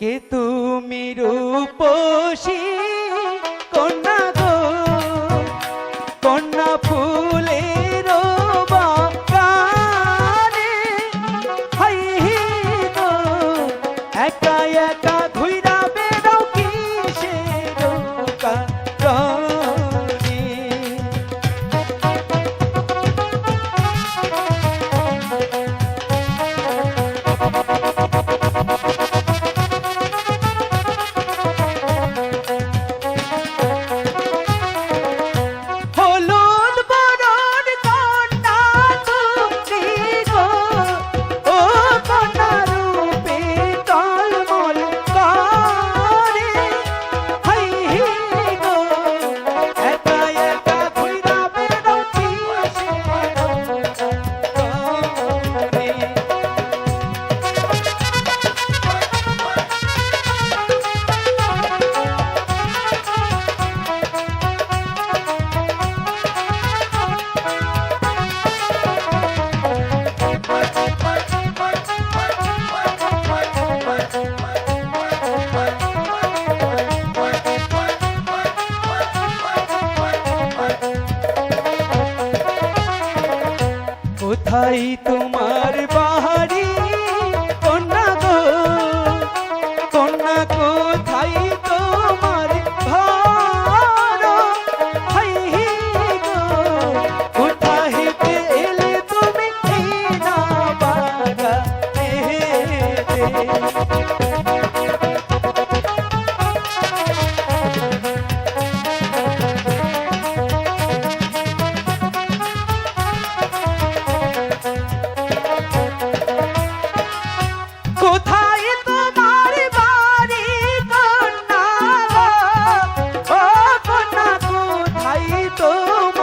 কে তুমি রূপসী খাই তোমার বাহারি। কন্যা গো কন্যা গো খাই তোমার ভার? খাই তুমি তোমার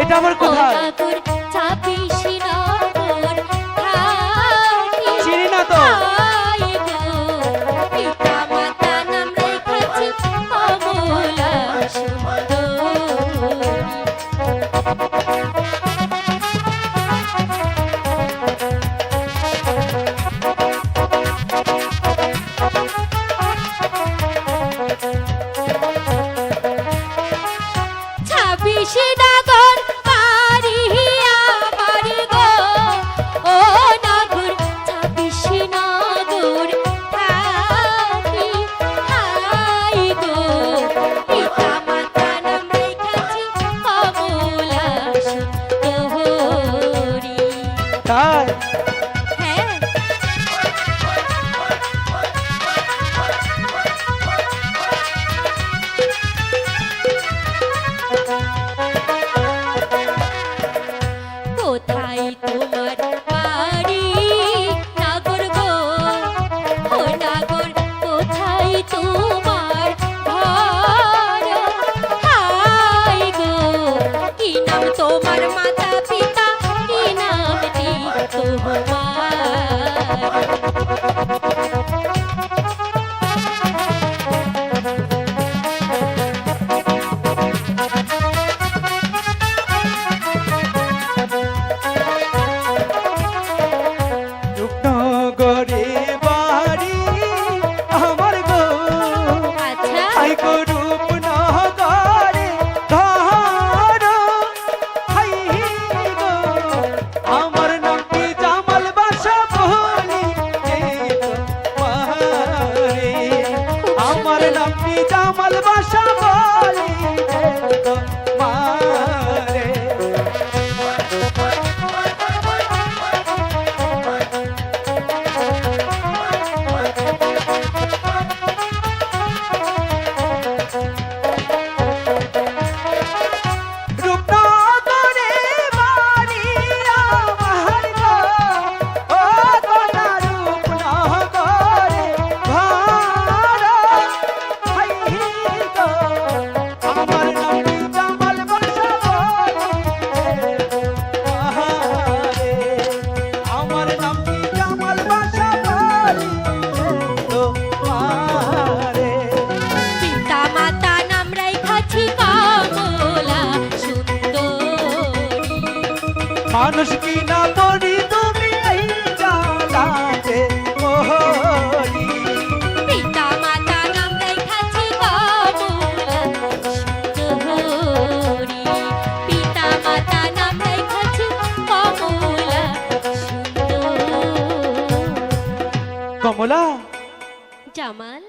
এটা আমার চাপিস তোমার মাতা পিতা কি নাম তোমার? মানুষ কি না পড়ি তুমি এই জানাতে পড়ি পিতা মাতা নাম দেখাচ্ছি কমলারি পিতা মাতা নাম দেখাচ্ছি কমলা কমলা? জামাল?